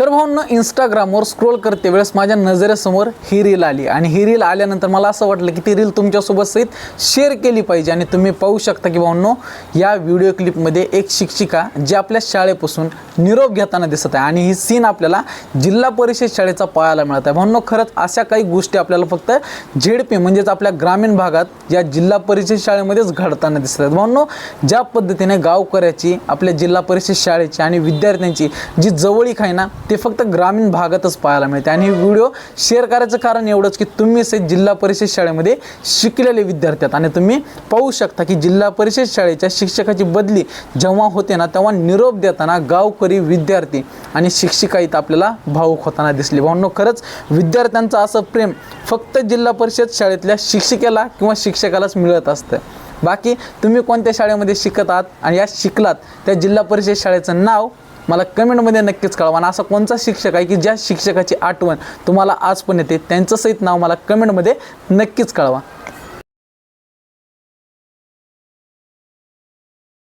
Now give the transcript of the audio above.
तर भाऊंना इंस्टाग्रामवर स्क्रोल करते वेळेस माझ्या नजरेसमोर ही रील आली. आणि ही रील आल्यानंतर मला असं वाटलं की ती रील तुमच्यासोबत सहित शेअर केली पाहिजे. आणि तुम्ही पाहू शकता की भाऊंनो या व्हिडिओ क्लिपमध्ये एक शिक्षिका जी आपल्या शाळेपासून निरोप घेताना दिसत आहे. आणि ही सीन आपल्याला जिल्हा परिषद शाळेचा पाहायला मिळत आहे. भाऊंनो खरंच अशा काही गोष्टी आपल्याला फक्त झेडपी म्हणजेच आपल्या ग्रामीण भागात या जिल्हा परिषद शाळेमध्येच घडताना दिसत आहेत. भाऊंनो ज्या पद्धतीने गावकऱ्याची आपल्या जिल्हा परिषद शाळेची आणि विद्यार्थ्यांची जी जवळीक आहे ना ते फक्त ग्रामीण भागातच पाहायला मिळते. आणि हे व्हिडिओ शेअर करायचं कारण एवढंच की तुम्ही से जिल्हा परिषद शाळेमध्ये शिकलेले विद्यार्थी आहेत. आणि तुम्ही पाहू शकता की जिल्हा परिषद शाळेच्या शिक्षकाची बदली जेव्हा होते ना तेव्हा निरोप देताना गावकरी विद्यार्थी आणि शिक्षिका इथं आपल्याला भाऊक होताना दिसली. भावनो खरंच विद्यार्थ्यांचं असं प्रेम फक्त जिल्हा परिषद शाळेतल्या शिक्षिकेला किंवा शिक्षकालाच मिळत असतं. बाकी तुम्ही कोणत्या शाळेमध्ये शिकत आहात आणि या शिकलात त्या जिल्हा परिषद शाळेचं नाव मला कमेंटमध्ये नक्कीच कळवा. आणि असा कोणता शिक्षक आहे की ज्या शिक्षकाची आठवण तुम्हाला आज पण येते त्यांचं सहित नाव मला कमेंटमध्ये नक्कीच कळवा.